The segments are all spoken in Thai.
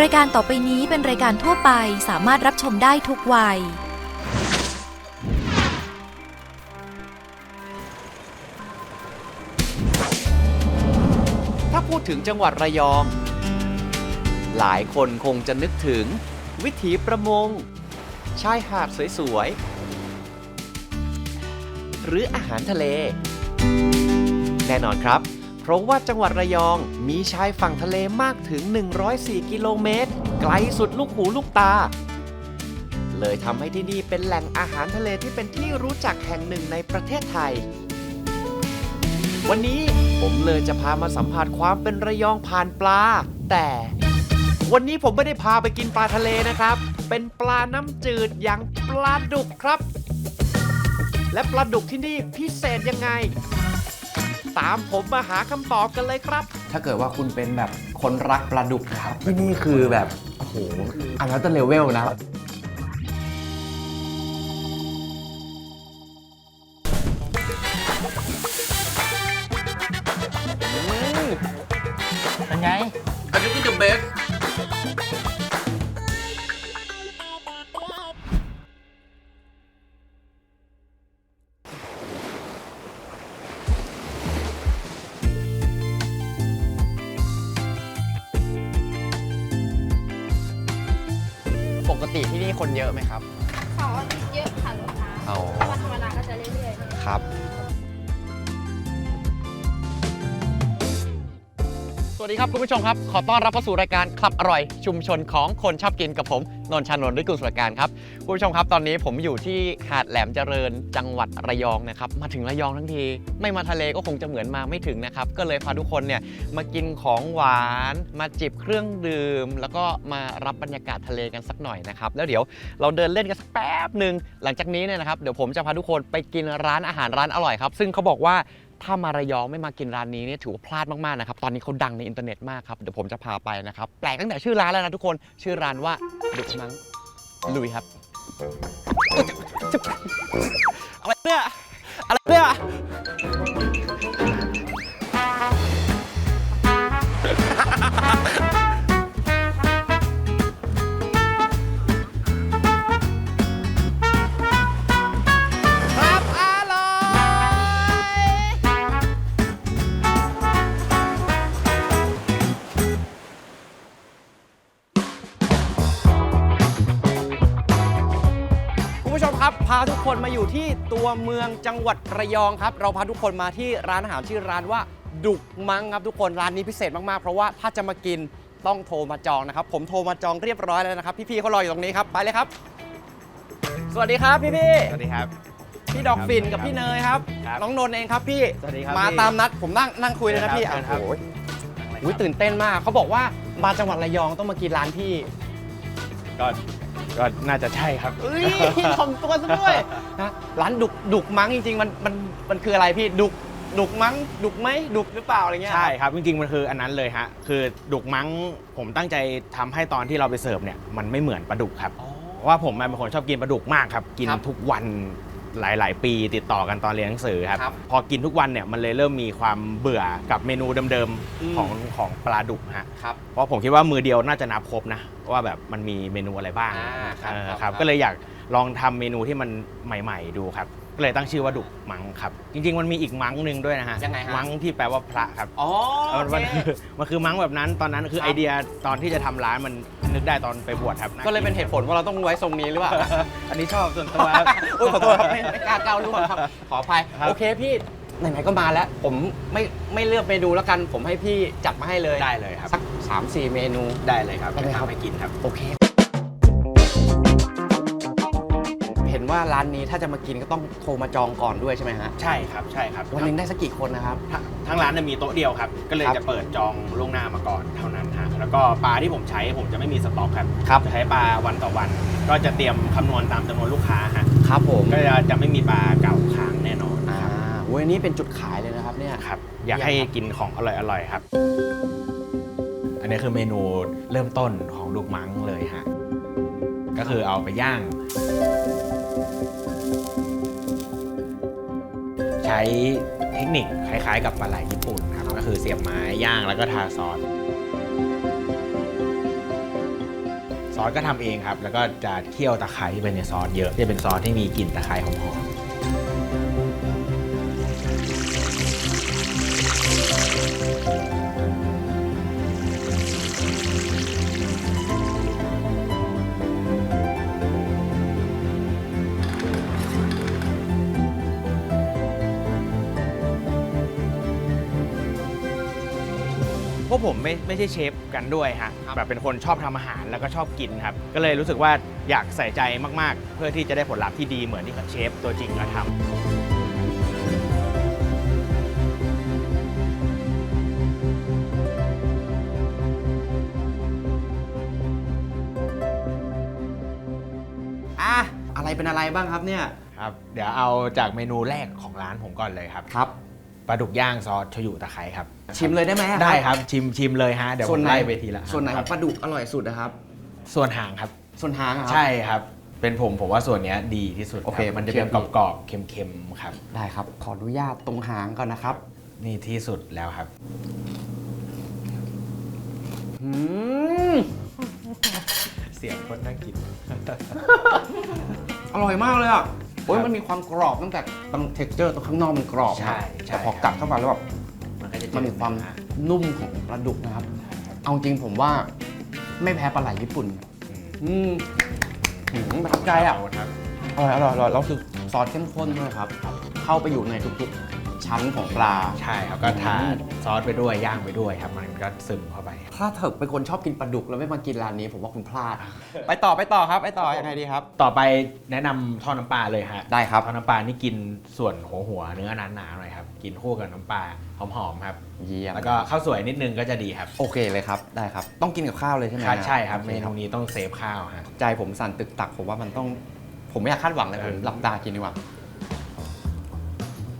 รายการต่อไปนี้เป็นรายการทั่วไปสามารถรับชมได้ทุกวัย ถ้าพูดถึงจังหวัดระยอง หลายคนคงจะนึกถึง วิถีประมง ชายหาดสวยๆ หรืออาหารทะเล แน่นอนครับ ราะว่าจังหวัดระยองมีชายฝั่งทะเลมากถึง 104 กิโลเมตร ไกลสุดลูกหูลูกตา เลยทำให้ที่นี่เป็นแหล่งอาหารทะเลที่เป็นที่รู้จักแห่งหนึ่งในประเทศไทย วันนี้ผมเลยจะพามาสัมผัสความเป็นระยองผ่านปลา แต่วันนี้ผมไม่ได้พาไปกินปลาทะเลนะครับ เป็นปลาน้ำจืดอย่างปลาดุกครับ และปลาดุกที่นี่พิเศษยังไง ตามผมมาหาคำตอบกันเลยครับ ถ้าเกิดว่าคุณเป็นแบบคนรักปลาดุกครับ ที่นี่คือแบบ โอ้โหอันนั้นจะเลเวลนะ ติที่นี่คนเยอะไหมครับเสาร์อาทิตย์เยอะค่ะลูกค้าอ๋อถ้าวันธรรมดาก็จะเรื่อยๆครับ สวัสดีครับคุณผู้ชมครับ ขอต้อนรับเข้าสู่รายการคลับอร่อย ชุมชนของคนชอบกินกับผม นนชานนท์ด้วยกุลการครับคุณผู้ชมครับตอนนี้ผมอยู่ที่หาดแหลมเจริญจังหวัดระยองนะครับ มาถึงระยองทั้งที ไม่มาทะเลก็คงจะเหมือนมาไม่ถึงนะครับ ก็เลยพาทุกคนเนี่ยมากินของหวาน มาจิบเครื่องดื่ม แล้วก็มารับบรรยากาศทะเลกันสักหน่อยนะครับแล้วเดี๋ยวเราเดินเล่นกันสักแป๊บหนึ่งหลังจากนี้เนี่ยนะครับเดี๋ยวผมจะพาทุกคนไปกินร้านอาหารร้านอร่อยครับ ซึ่งเขาบอกว่า ถ้ามาระยองไม่มากินร้านนี้เนี่ยถือว่าพลาดมากๆนะครับ ตอนนี้เขาดังในอินเทอร์เน็ตมากครับ เดี๋ยวผมจะพาไปนะครับ แปลกตั้งแต่ชื่อร้านแล้วนะทุกคน ชื่อร้านว่าดุกมังลุยครับอะอะไรเนี่ย อะไรเนี่ย คุณผู้ชมครับ พาทุกคนมาอยู่ที่ตัวเมืองจังหวัดระยองครับ เราพาทุกคนมาที่ร้านอาหารชื่อร้านว่าดุกมังครับทุกคนร้านนี้พิเศษมากๆ เพราะว่าถ้าจะมากินต้องโทรมาจองนะครับ ผมโทรมาจองเรียบร้อยแล้วนะครับ พี่ๆเขารออยู่ตรงนี้ครับ ไปเลยครับ สวัสดีครับพี่พี่สวัสดีครับ ๆพี่ดอกฟินกับพี่เนยครับ ครับน้องนนท์เองครับพี่สวัสดีครับมาพี่ตามนัดผมนั่งนั่งคุยเลยนะพี่เชิญครับ โอ้โหอุ๊ยตื่นเต้นมาก เขาบอกว่ามาจังหวัดระยองต้องมากินร้านพี่ ก็ ก็น่าจะใช่ครับ เอ้ยถ่อมตัวซะด้วยนะร้านดุกดุกมั้งจริงๆ มันมันมันคืออะไรพี่ดุกดุกมั้งดุกไหมดุกหรือเปล่าอะไรเงี้ยใช่ครับ จริงๆ มันคืออันนั้นเลยฮะ คือดุกมั้งผมตั้งใจทำให้ตอนที่เราไปเสิร์ฟเนี่ยมันไม่เหมือนปลาดุกครับ อ๋อ เพราะว่าผมเป็นคนชอบกินปลาดุกมากครับ กินครับ ทุกวัน หลาย ๆ ปีติดต่อกันตอนเรียนหนังสือครับ ครับพอกินทุกวันเนี่ยมันเลยเริ่มมีความเบื่อกับเมนูเดิมอืม ๆของของปลาดุกฮะครับ เพราะผมคิดว่ามือเดียวน่าจะนับครบนะว่าแบบมันมีเมนูอะไรบ้างอ่าครับเออครับครับ ก็เลยอยากลองทำเมนูที่มันใหม่ ๆ ดูครับ ก็เลยตั้งชื่อว่าดุกมังครับ จริง ๆ มันมีอีกมังหนึ่งด้วยนะฮะยังไงฮะ มังที่แปลว่าพระครับอ๋อเออโอมันเคคือมันคือมั้งแบบนั้นตอนนั้นคือครับไอเดียตอนที่จะทำร้านมันนึกได้ตอนไปบวชครับก็เลยเป็นเหตุผลว่าเราต้องไว้ทรงนี้หรือเปล่า อันนี้ชอบส่วนตัวโอ้ยขอโทษครับไม่ไม่กล้าก้าวล่วงครับ ขออภัย ครับ โอเคพี่ ไหนๆก็มาแล้ว ผมไม่ไม่เลือกเมนูแล้วกัน ผมให้พี่จัดมาให้เลยได้เลยครับสักสามสี่เมนู ได้เลยครับได้ไหมครับทำให้กินครับ โอเค ว่าร้านนี้ถ้าจะมากินก็ต้องโทรมาจองก่อนด้วยใช่ไหมฮะใช่ครับใช่ครับวันหนึงได้สักกี่คนนะครับทั้งทั้งร้านเนี่ยมีโต๊ะเดียวครับ ก็เลยครับจะเปิดจองล่วงหน้ามาก่อนเท่านั้นฮะแล้วก็ปลาที่ผมใช้ผมจะไม่มีสต็อกครับครับ จะใช้ปลาวันต่อวัน ก็จะเตรียมคำนวณตามจำนวนลูกค้าฮะครับผมก็จะจะไม่มีปลาเก่าค้างแน่นอนอ่าโอ้ยอันนี้เป็นจุดขายเลยนะครับเนี่ย ครับอยากให้กินของอร่อยๆครับ อันนี้คือเมนูเริ่มต้นของลูกมังเลยฮะ ก็คือเอาไปย่าง ช้เทคนิคคล้ายๆ กับปลาไหลญี่ปุ่นครับก็คือเสียบไม้ย่างแล้วก็ทาซอสซอสก็ทำเองครับ แล้วก็จะเคี่ยวตะไคร้ไปในซอสเยอะจะเป็นซอสที่มีกลิ่นตะไคร้หอม กผมไม่ไม่ใช่เชฟกันด้วยฮะแบบเป็นคนชอบทำอาหารแล้วก็ชอบกินครับ ก็เลยรู้สึกว่าอยากใส่ใจมากๆ เพื่อที่จะได้ผลลัพธ์ที่ดีเหมือนที่เชฟตัวจริงเขาทำอะอะไรเป็นอะไรบ้างครับเนี่ยครับ เดี๋ยวเอาจากเมนูแรกของร้านผมก่อนเลยครับครับปลาดุกย่างซอสโชยุตะไคร้ครับ ชิมเลยได้ไหมอะได้ครับชิมชิมเลยฮะเดี๋ยวผส่วนมไหนไล่ไปทีละส่วนไหนคขรัอบงปลาดุกอร่อยสุดนะครับ ส่วนหางครับ ส่วนหางอะครับ ใช่ครับ เป็นผมผมว่าส่วนเนี้ยดีที่สุดโอเครับมันจะเชื่เป็อนพี่กรอบๆเค็มๆครับ ได้ครับ ขออนุญาตตรงหางก่อนนะครับนี่ที่สุดแล้วครับ อืมเสียงคนน่ากิน อร่อยมากเลยอะโอ้ยครับมันมีความกรอบตั้งแต่ตรงเท็กเจอร์ตรงข้างนอกมันกรอบนะใช่ใช่แต่พอกัดเข้ามาแล้วแบบ มันก็จะมันมีความนุ่มของปลาดุกนะครับ เอาจริงผมว่าไม่แพ้ปลาไหลญี่ปุ่น อืมหืมประทับใจอะ ครับ อร่อยอร่อยอร่อยแล้วคือซอสเข้มข้นด้วยครับ เข้าไปอยู่ในทุกๆ ชั้นของปลา ใช่ครับก็ทานซอสไปด้วยย่างไปด้วยครับมันก็ซึมเข้าไป ถ้าเถอะเป็นคนชอบกินปลาดุกแล้วไม่มากินร้านนี้ผมว่าคุณพลาด ไปต่อไปต่อครับไปต่อยังไงดีครับ ต่อไปแนะนำทอดน้ำปลาเลยฮะได้ครับ ทอดน้ำปลานี่กินส่วนหัวหัวเนื้อหนาๆหน่อยครับกินคู่กับน้ำปลาหอมๆครับ เยี่ยมแล้วก็ข้าวสวยนิดนึงก็จะดีครับโอเคเลยครับได้ครับ ต้องกินกับข้าวเลยใช่ไหมใช่ใช่ครับโอเมนูนี้ต้องเซฟข้าวฮะ ใจผมสั่นตึกตักผมว่ามันต้อง ผมไม่อยากคาดหวังเลยเอผอมหลับตากินดีกว่า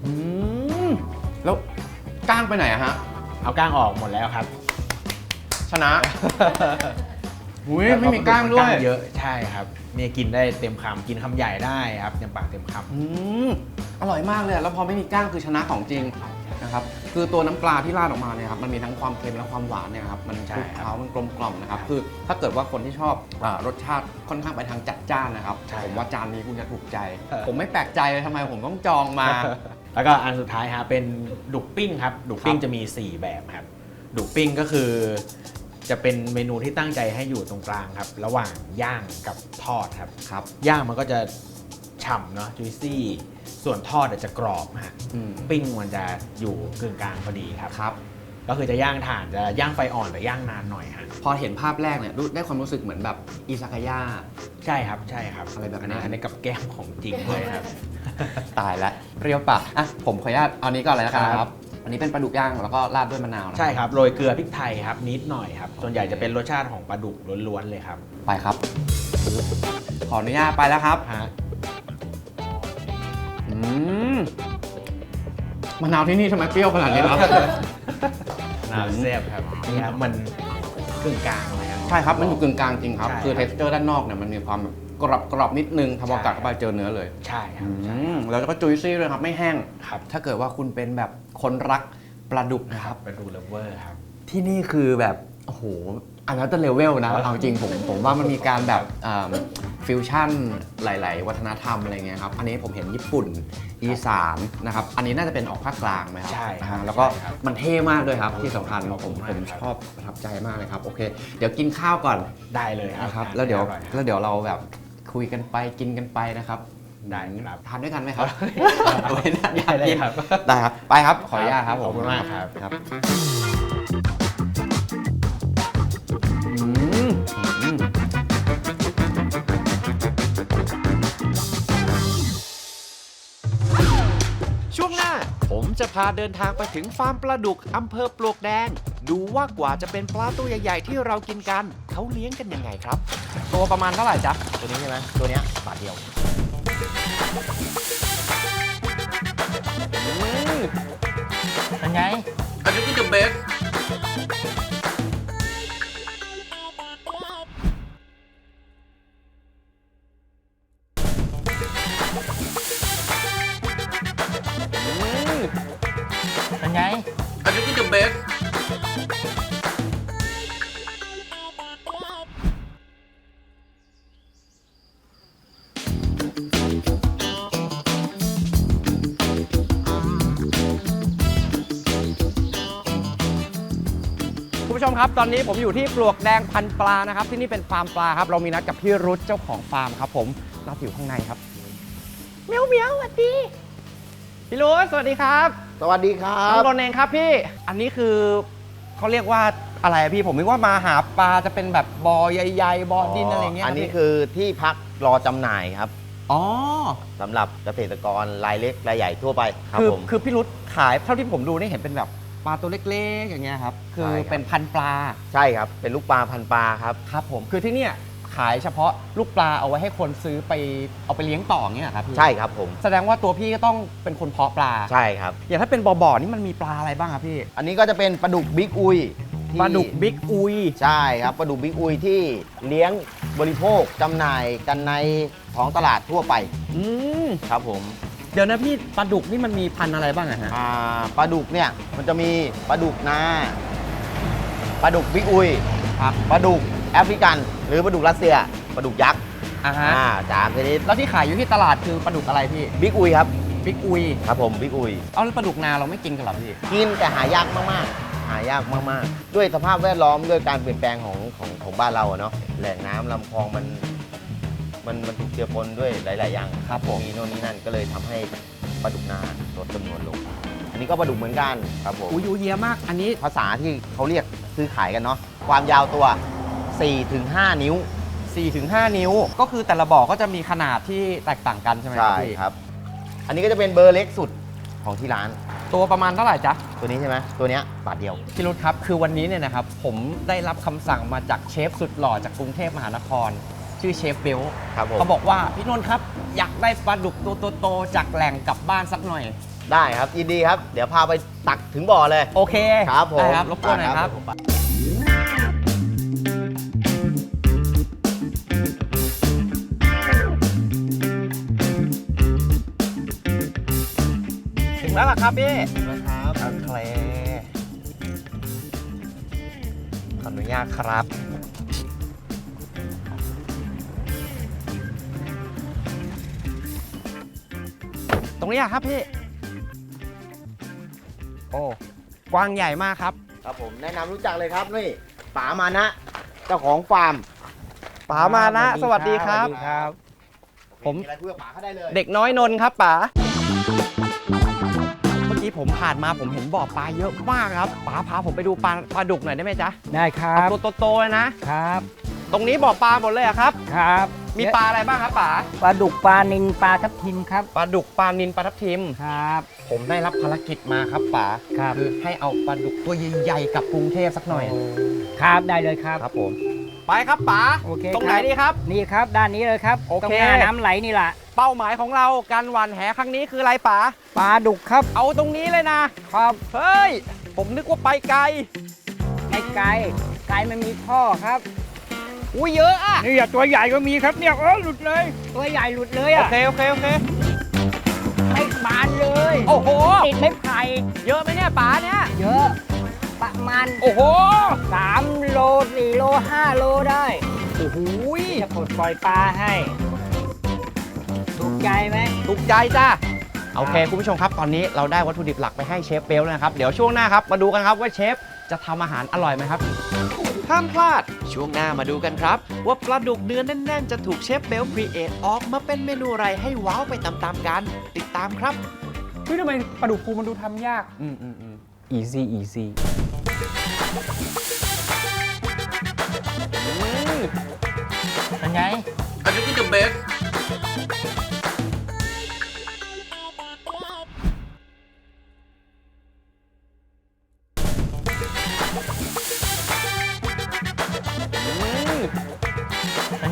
อืม แล้วก้างไปไหนอะฮะ เอาก้างออกหมดแล้วครับชนะ อุ้ยไม่มีก้างด้วยเยอะใช่ครับเนี่ยกินได้เต็มคำกินคำใหญ่ได้ครับเต็มปากเต็มคำ อืมอร่อยมากเลยอะแล้วพอไม่มีก้างคือชนะของจริงนะครับ คือตัวน้ำปลาที่ราดออกมาเนี่ยครับมันมีทั้งความเค็มและความหวานเนี่ยครับมันใช่คลุกครับเคล้ามันกลมกล่อมนะครับครับคือถ้าเกิดว่าคนที่ชอบอารสชาติค่อนข้างไปทางจัดจ้านนะครับใช่ผมว่าจานนี้คุณจะถูกใจเออผมไม่แปลกใจเลยทำไมผมต้องจองมา แล้วก็อันสุดท้ายฮะเป็นดุกปิ้งครับดุกปิ้งครับจะมี 4 แบบครับดุกปิ้งก็คือจะเป็นเมนูที่ตั้งใจให้อยู่ตรงกลางครับ ระหว่างย่างกับทอดครับครับ ย่างมันก็จะฉ่ำเนาะจุยซี่ ส่วนทอดอาจจะกรอบฮะอืม ปิ้งมันจะอยู่กึ่งกลางพอดีครับ ครับ ก็คือจะย่างถ่านจะย่างไฟอ่อนแต่ย่างนานหน่อยฮะพอเห็นภาพแรกเนี่ยรู้ได้ความรู้สึกเหมือนแบบอิซากายะ ใช่ครับใช่ครับอะไรแบบนั้น อันนี้กับแก้มของจริงเลยครับ ตายแล้วเปรี้ยวปากอะผมขออนุญาตเอานี้ก่อนเลยนะครับครับ อันนี้เป็นปลาดุกย่างแล้วก็ราดด้วยมะนาวนะใช่ครับโรยเกลือพริกไทยครับนิดหน่อยครับส่วนใหญ่จะเป็นรสชาติของปลาดุกล้วนๆเลยครับ ไปครับ ขออนุญาตไปแล้วครับฮะอืม มะนาวที่นี่ทำไมเปรี้ยวขนาดนี้ครับน้ำแซ่บครับนี่ครับมันครึ่งกลางเลยครับ ใช่ครับมันอยู่กึ่งกลางจริงครับ ใช่ คือครับเท็กซ์เจอร์ด้านนอกเนี่ยมันมีความแบบกรอบกรอบนิดนึงถ้าพอใช่กัดเข้าไปเจอเนื้อเลยใช่ครับใช่อืมแล้วก็จุยซี่ด้วยครับไม่แห้งครับ ถ้าเกิดว่าคุณเป็นแบบคนรักปลาดุกนะครับปลาดุกเลฟเวอร์ครับ ที่นี่คือแบบโอ้โหอันนั้นจะเลเวลนะเอาจริงผมผมว่ามันมีการแบบฟิวชั่นหลาย ๆ วัฒนธรรมอะไรเงี้ยครับอันนี้ผมเห็นญี่ปุ่นอีสานนะครับอันนี้น่าจะเป็นออกภาคกลางไหมครัใช่ครับอ่าแล้วก็ใช่ครับมันเท่มากด้วยครับที่สำคัญขอบผคุมณมากผมครับชอบประทับใจมากเลยครับโอเค เดี๋ยวกินข้าวก่อนได้เลยครับนะครับแล้วเดี๋ยวอร่อครับแล้วเดี๋ยวเราแบบคุยกันไปกินกันไปนะครับได้ครับทานด้วยกันไหมครับโอ้ยน่าอยากได้กินครับได้ครับไปครับขออนุญาตครับผมขอบคุณมากครับ จะพาเดินทางไปถึงฟาร์มปลาดุกอำเภอปลวกแดง ดูว่ากว่าจะเป็นปลาตัวใหญ่ๆที่เรากินกัน เขาเลี้ยงกันยังไงครับ ตัวประมาณเท่าไหร่จ๊ะ ตัวนี้ใช่ไหมตัวเนี้ยบาทเดียวเป็นไง อันนี้คือ the best คุณผู้ชมครับ ตอนนี้ผมอยู่ที่ปลวกแดงพันปลานะครับ ที่นี่เป็นฟาร์มปลาครับ เรามีนัดกับพี่รุธเจ้าของฟาร์มครับผม เราอยู่ข้างในครับเมียวเมียวสวัสดี พี่รุธสวัสดีครับสวัสดีครัน้อบงรนเองครับพี่ อันนี้คือเขาเรียกว่าอะไรอะพี่ ผมนึกว่ามาหาปลาจะเป็นแบบบอใหญ่ๆบอดินอะไรเงี้ยอันนี้รับพี่คือที่พักรอจำหน่ายครับอ๋อ สำหรับเกษตรกรรายเล็กรายใหญ่ทั่วไปครับคือผม คือพี่รุธขายเท่าที่ผมดูนี่เห็นเป็นแบบ ปลาตัวเล็กๆอย่างเงี้ยครับคือใช่ครับ เป็นพันปลาใช่ครับ เป็นลูกปลาพันปลาครับ ครับผมคือที่เนี่ยขายเฉพาะลูกปลาเอาไว้ให้คนซื้อไปเอาไปเลี้ยงต่อเงี้ยเหรอครับพี่ใช่ครับผม แสดงว่าตัวพี่ก็ต้องเป็นคนเพาะปลาใช่ครับ อย่างถ้าเป็นบ่อๆนี่มันมีปลาอะไรบ้างครับพี่อันนี้ก็จะเป็นปลาดุกบิ๊กอุยที่ปลาดุกบิ๊กอุย ใช่ครับปลาดุกบิ๊กอุยที่เลี้ยงบริโภคจำหน่ายกันในท้องตลาดทั่วไปอืม ครับผม เดี๋ยวนะพี่ปลาดุกนี่มันมีพันธุ์อะไรบ้างอะฮะ อ่าปลาดุกเนี่ยมันจะมีปลาดุกนาปลาดุกบิ๊กอุยครับปลาดุกแอฟริกัน หรือปลาดุกรัสเซียปลาดุกยักษ์อ่าฮะ อ่าสามชนิดแล้วที่ขายอยู่ที่ตลาดคือปลาดุกอะไรพี่บิ๊กอุยครับบิ๊กอุย ครับผมบิ๊กอุย เอาแล้วปลาดุกนาเราไม่กินกันเหรอพี่ กินแต่หายากมากๆ หายากมากๆ ด้วยสภาพแวดล้อมด้วยการเปลี่ยนแปลงของของของบ้านเราอะเนาะแหล่งน้ำลำคลองมัน มันมันถูกเจือปนด้วยหลาย ๆ อย่างครับผม มีโน่นนี่นั่นก็เลยทำให้ปลาดุกนาลดจำนวนลง อันนี้ก็ปลาดุกเหมือนกันครับผมอุยยูเยียมากอันนี้ ภาษาที่เขาเรียกซื้อขายกันเนาะความยาวตัว 4-5 นิ้ว 4-5 นิ้ว ก็คือแต่ละบ่อก็จะมีขนาดที่แตกต่างกันใช่ไหมครับใช่พี่ครับ อันนี้ก็จะเป็นเบอร์เล็กสุดของที่ร้าน ตัวประมาณเท่าไหร่จ๊ะ ตัวนี้ใช่ไหมตัวเนี้ยบาทเดียว พี่รุธครับ คือวันนี้เนี่ยนะครับ ผมได้รับคำสั่งมาจากเชฟสุดหล่อจากกรุงเทพมหานคร ชื่อเชฟเบลครับผม เขาบอกว่าพี่นนท์ครับอยากได้ปลาดุกตัวโตๆจากแหล่งกลับบ้านสักหน่อย ได้ครับยินดีครับ เดี๋ยวพาไปตักถึงบ่อเลย โอเคครับผมได้ครับรบกวนหน่อยครับผมถึงแล้วล่ะครับพี่นะครับโอเคขออนุญาตครับ ตรงนี้อะครับพี่ โอ้กว้างใหญ่มากครับครับผมแนะนำรู้จักเลยครับนี่ป๋ามานะเจ้าของฟาร์มป๋ามานะสวัสดีครับ ครับ ผม อะไรคุยกับป๋าเขาได้เลยเด็กน้อยนนท์ครับป๋า เมื่อกี้ผมผ่านมาผมเห็นบ่อปลาเยอะมากครับป๋าพาผมไปดูปลาปลาดุกหน่อยได้ไหมจ๊ะได้ครัเอาบตัวโตๆเลยนะ ครับ ตรงนี้บ่อปลาหมดเลยอะครับ ครับ มีปลาอะไรบ้างครับป๋าปลาดุกปลานินปลาทับทิมครับปลาดุกปลานินปลาทับทิม ครับ ผมได้รับภารกิจมาครับป๋าครับคือให้เอาปลาดุกตัวใหญ่ๆกลับกรุงเทพสักหน่อย ครับได้เลยครับ ครับผม ไปครับป๋าโอเคตรงไหนครับดีครับ นี่ครับด้านนี้เลยครับโอเค ตรงหน้าน้ำไหลนี่แหละเป้าหมายของเราการหว่านแหครั้งนี้คืออะไรป๋าปลาดุกครับเอาตรงนี้เลยนะ ครับเฮ้ย ผมนึกว่าไปไกลไอ้ไก่ไก่มันมีท่อครับ อุ้ยเยอะอะนี่ตัวใหญ่ก็มีครับเนี่ยเออหลุดเลย ตัวใหญ่หลุดเลยโออะ เคโอเคโอเค ไม่บานเลย โอ้โห ติดไม่ไผ่เยอะไหมเนี่ยป๋าเนี่ย เยอะ ประมาณโอ้โห 3โล4โล5โลได้โอ้โหจะปลดปล่อยปลาให้ ถูกใจไหม ถูกใจจ้าโอเค คุณผู้ชมครับ ตอนนี้เราได้วัตถุดิบหลักไปให้เชฟเบลแล้วนะครับ เดี๋ยวช่วงหน้าครับ มาดูกันครับว่าเชฟจะทำอาหารอร่อยไหมครับ ห้ามพลาด ช่วงหน้ามาดูกันครับ ว่าปลาดุกเนื้อแน่น ๆ จะถูกเชฟเบลครีเอทออกมาเป็นเมนูอะไรให้ว้าวไปตามๆกัน ติดตามครับเฮ้ยทำไมปลาดุกฟูมันดูทำยาก อืมอืมอืม easy easy เป็นไงเป็น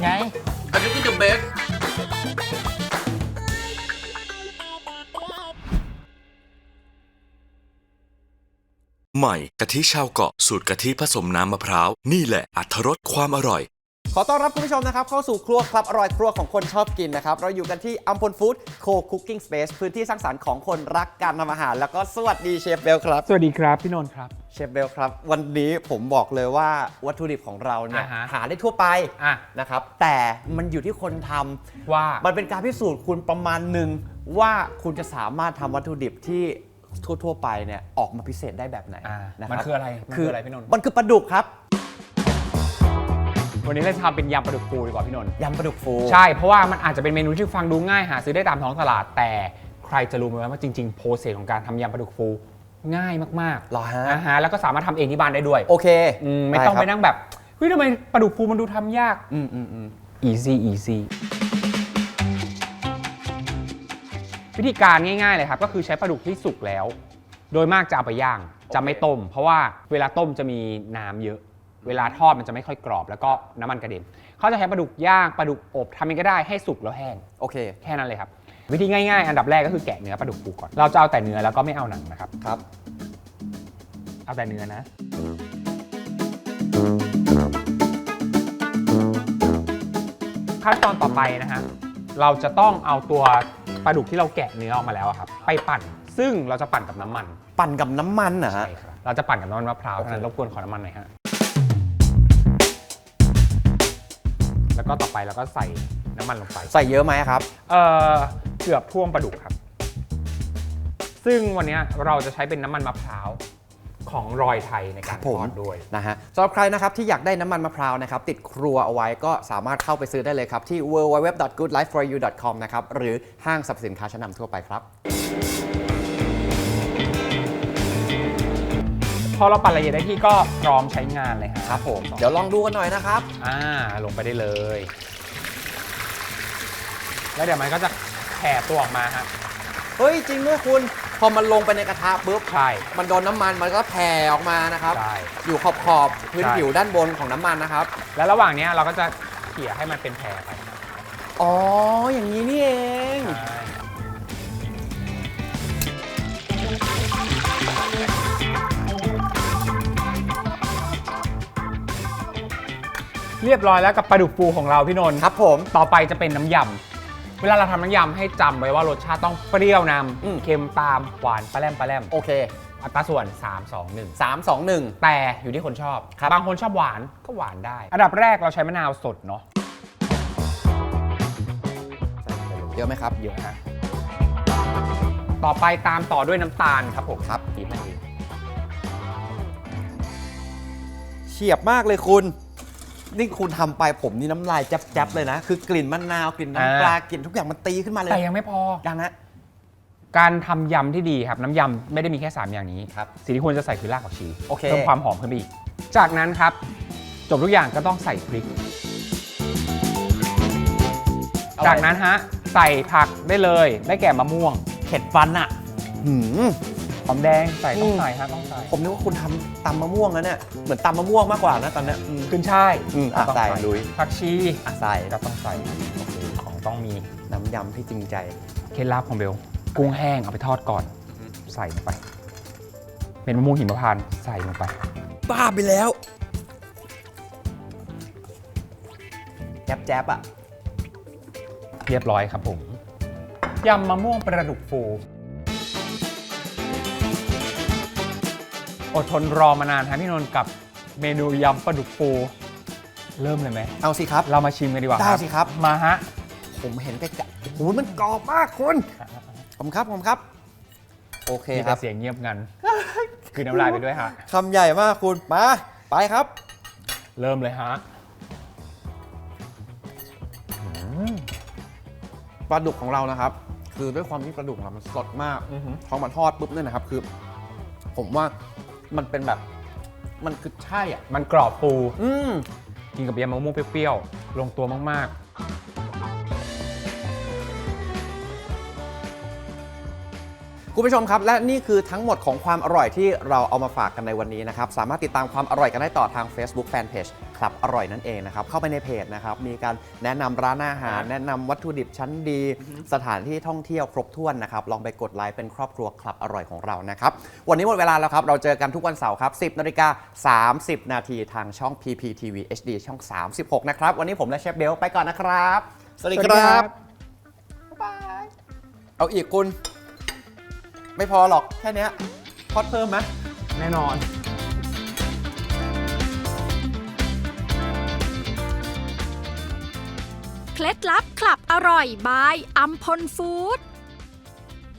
ไงใหม่กะทิชาวเกาะสูตรกะทิผสมน้ำมะพร้าว นี่แหละอัถรสความอร่อย ขอต้อนรับคุณผู้ชมนะครับเข้าสู่ครัวครับอร่อยครัวของคนชอบกินนะครับ เราอยู่กันที่อัมพลฟู้ดโคคุกกิ้งสเปซพื้นที่สร้างสรรค์ของคนรักการทำอาหาร แล้วก็สวัสดีเชฟเบลครับ สวัสดีครับ พี่นนท์ครับ เชฟเบลครับ วันนี้ผมบอกเลยว่าวัตถุดิบของเราเนี่ยอ่าฮะ หาได้ทั่วไปอะ นะครับ แต่มันอยู่ที่คนทำว่ามันเป็นการพิสูจน์คุณประมาณหนึ่งว่าคุณจะสามารถทำวัตถุดิบที่ทั่วๆไปเนี่ยออกมาพิเศษได้แบบไหนอ่านะคมันรับคืออะไรมันคืออะไรพี่นนท์ มันคือปลาดุกครับ วันนี้เราจะทำเป็นยำปลาดุกฟูดีกว่าพี่นนท์ยำปลาดุกฟูใช่เพราะว่ามันอาจจะเป็นเมนูที่ฟังดูง่ายหาซื้อได้ตามท้องตลาดแต่ใครจะรู้ไหมว่าจริงๆโปรเซสของการทำยำปลาดุกฟู ง่ายมากเหรอฮะ นะฮะแล้วก็สามารถทำเองที่บ้านได้ด้วยโอเคอืมไม่ต้องไปด้ครับนั่งแบบเฮ้ยทำไมปลาดุกฟูมันดูทำยาก อืมอืมอืม easy easy วิธีการง่ายๆเลยครับก็คือใช้ปลาดุกที่สุกแล้ว โดยมากจะเอาไปย่าง จะไม่ต้ม เพราะว่าเวลาต้มจะมีน้ำเยอะ เวลาทอดมันจะไม่ค่อยกรอบ แล้วก็น้ำมันกระเด็นเขาจะใช้ปลาดุกย่างปลาดุกอบทำเองก็ได้ให้สุกแล้วแห้ง โอเค แค่นั้นเลยครับ วิธีง่ายๆ อันดับแรกก็คือแกะเนื้อปลาดุกฟูก่อน เราจะเอาแต่เนื้อแล้วก็ไม่เอาหนังนะครับ ครับ เอาแต่เนื้อนะ ขั้นตอนต่อไปนะฮะ เราจะต้องเอาตัวปลาดุกที่เราแกะเนื้อออกมาแล้วอะครับ ไปปั่น ซึ่งเราจะปั่นกับน้ำมันปั่นกับน้ำมันนะฮะ ใช่ครับ เราจะปั่นกับน้ำมันมะพร้าวโอเคเท่านั้นรบกวนขอน้ำมันหน่อยฮะ แล้วก็ต่อไปเราก็ใส่น้ำมันลงไปใส่เยอะไหมครับ เอ่อเกือบท่วมปลาดุกครับ ซึ่งวันนี้เราจะใช้เป็นน้ำมันมะพร้าวของรอยไทยในครัการบทผมอดด้วย นะฮะสำหรับใครนะครับที่อยากได้น้ำมันมะพร้าวนะครับติดครัวเอาไว้ก็สามารถเข้าไปซื้อได้เลยครับ ที่ www.goodlifeforyou.com นะครับหรือห้างสรรพสินค้าชั้นนำทั่วไปครับ พอเราปั่นละเอียดได้ที่ก็พร้อมใช้งานเลยฮะครับผมเดี๋ยวลองดูกันหน่อยนะครับ อ่าลงไปได้เลย แล้วเดี๋ยวมันก็จะแผ่ตัวออกมาฮะเฮ้ยจริงด้วยคุณ พอมันลงไปในกระทะปุ๊บ ใช่ มันโดนน้ำมันมันก็แผ่ออกมานะครับ ใช่ อยู่ขอบขอบๆพื้นใช่ ผิวด้านบนของน้ำมันนะครับ แล้วระหว่างเนี้ยเราก็จะเขี่ยให้มันเป็นแผ่ไปอ๋อ อย่างนี้นี่เอง ใช่ เรียบร้อยแล้วกับปลาดุกฟูของเราพี่นนท์ครับผม ต่อไปจะเป็นน้ำยำ เวลาเราทำน้ำยำให้จำไว้ว่ารสชาติต้องเปรี้ยวนอืมำเค็มตามหวานปลาแรมปลาแรมโอเคอัตราส่วน 3 2 1 3 2 1 แต่อยู่ที่คนชอบครับ บางคนชอบหวานก็หวานได้ อันดับแรกเราใช้มะนาวสดเนาะเยอะไหมครับ เยอะฮะต่อไปตามต่อด้วยน้ำตาลครับผมครับปีบนั่นเองเฉียบมากเลยคุณ นี่คุณทำไปผมนี่น้ำลายแจ๊บๆเลยนะ คือกลิ่นมะนาวกลิ่นน้ำปลากลิ่นทุกอย่างมันตีขึ้นมาเลยแต่ยังไม่พอดังนะการทำยำที่ดีครับน้ำยำไม่ได้มีแค่ 3 อย่างนี้ ครับสิ่งที่ควรจะใส่คือรากผักชีโอเค เพิ่มความหอมขึ้นไปอีก จากนั้นครับ จบทุกอย่างก็ต้องใส่พริกจากนั้นฮะใส่ผักได้เลยได้แก่มะม่วง เผ็ดฟันอะหืม หอมแดงใส่ต้องอืมใส่ฮะต้องใส่ผมนึกว่าคุณทำตำมะม่วงแล้วเนี่ยเหมือนตำมะม่วงมากกว่านะตอนเนี้ยอืม ขึ้นช่ายอืมอะต้องใส่ลุย ผักชีอะใส่ก็ต้องใส่โอเคของต้องมีน้ำยำที่จริงใจ เคล็ดลับของเบลกุ้งแห้งเอาไปทอดก่อน ใส่ลงไป เป็นมะม่วงหิมพานต์ใส่ลงไป บ้าไปแล้ว แจ๊บแจ๊บๆอะ เรียบร้อยครับผมยำมะม่วงประดุกฟู อดทนรอมานานฮะพี่นนท์กับเมนูยำปลาดุกฟูเริ่มเลยไหม เอาสิครับ เรามาชิมกันดีกว่าได้สิครับ มาฮะ ผมเห็นไกลๆโอ้โหมันกรอบมากคุณผมครับผมครับ โอเคมีคแต่รับเสียงเงียบงัน คือน้ำลายไปด้วยฮะ คำใหญ่มากคุณมาไปครับ เริ่มเลยฮะ ปลาดุกของเรานะครับ คือด้วยความที่ปลาดุกของเรามันสดมากอือหือ พอมาทอดปุ๊บเนี่ยนะครับ คือ ผมว่า มันเป็นแบบ มันคือใช่อะ มันกรอบฟูอืม กินกับยำมะม่วงเปรี้ยวๆ ลงตัวมาก คุณผู้ชมครับ และนี่คือทั้งหมดของความอร่อยที่เราเอามาฝากกันในวันนี้นะครับ สามารถติดตามความอร่อยกันได้ต่อทาง Facebook Fanpage ครับอร่อยนั่นเองนะครับ เข้าไปในเพจนะครับ มีการแนะนำร้านอาหาร แนะนำวัตถุดิบชั้นดี สถานที่ท่องเที่ยวครบถ้วนนะครับ ลองไปกดไลค์เป็นครอบครัวคลับอร่อยของเรานะครับ วันนี้หมดเวลาแล้วครับ เราเจอกันทุกวันเสาร์ครับ 10นาฬิกา30 นาทีทางช่อง PPTV HD ช่อง 36 นะครับ วันนี้ผมและเชฟเบลไปก่อนนะครับ สวัสๆดีครับเอาอีกคุณ ไม่พอหรอกแค่เนี้ยทอดเพิ่มไหมแน่นอน เคล็ดลับคลับอร่อยบายอัมพลฟู้ด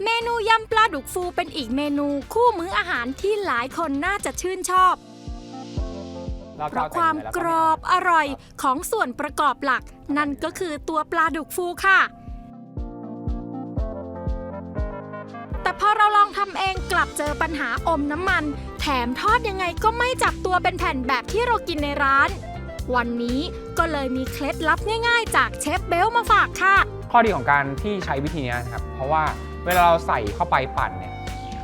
เมนูยำปลาดุกฟูเป็นอีกเมนูคู่มื้ออาหารที่หลายคนน่าจะชื่นชอบ เพราะความกรอบอร่อยของส่วนประกอบหลัก นั่นก็คือตัวปลาดุกฟูค่ะ พอเราลองทำเองกลับเจอปัญหาอมน้ำมัน แถมทอดยังไงก็ไม่จับตัวเป็นแผ่นแบบที่เรากินในร้าน วันนี้ก็เลยมีเคล็ดลับง่ายๆ จากเชฟเบลมาฝากค่ะ ข้อดีของการที่ใช้วิธีนี้นะครับ เพราะว่าเวลาเราใส่เข้าไปปั่นเนี่ย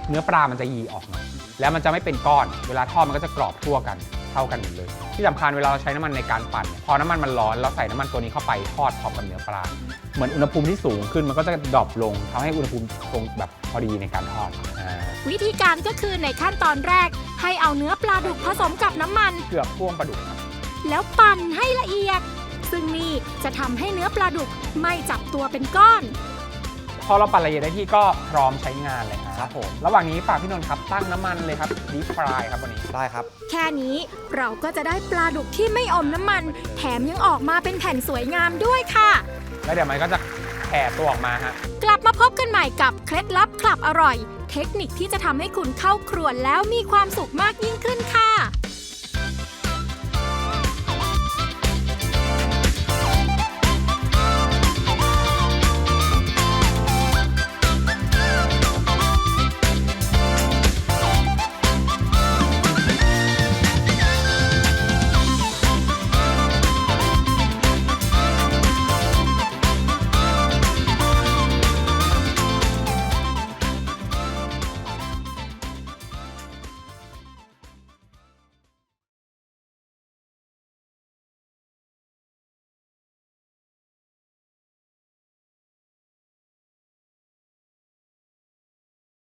เนื้อปลามันจะยีออกมาแล้วมันจะไม่เป็นก้อน เวลาทอดมันก็จะกรอบทั่วกันเท่ากันหมดเลย ที่สำคัญเวลาเราใช้น้ำมันในการปั่น พอน้ำมันมันร้อนเราใส่น้ำมันตัวนี้เข้าไปทอดพร้อมกับเนื้อปลา เหมือนอุณหภูมิที่สูงขึ้นมันก็จะดรอปลงทำให้อุณหภูมิคงแบบพอดีในการทอดอ่าวิธีการก็คือในขั้นตอนแรก ให้เอาเนื้อปลาดุกผสมกับน้ำมัน เกือบท่วมปลาดุกครับแล้วปั่นให้ละเอียด ซึ่งนี่จะทำให้เนื้อปลาดุกไม่จับตัวเป็นก้อน พอเราปั่นละเอียดได้ที่ก็พร้อมใช้งานเลยครับผมระหว่างนี้ฝากพี่นนท์ครับตั้งน้ำมันเลยครับดีฟรายครับวันนี้ ได้ครับ แค่นี้เราก็จะได้ปลาดุกที่ไม่อมน้ำมัน แถมยังออกมาเป็นแผ่นสวยงามด้วยค่ะ แล้วเดี๋ยวมันก็จะแผ่ตัวออกมาฮะ กลับมาพบกันใหม่กับเคล็ดลับคลับอร่อย เทคนิคที่จะทำให้คุณเข้าครัวแล้วมีความสุขมากยิ่งขึ้นค่ะ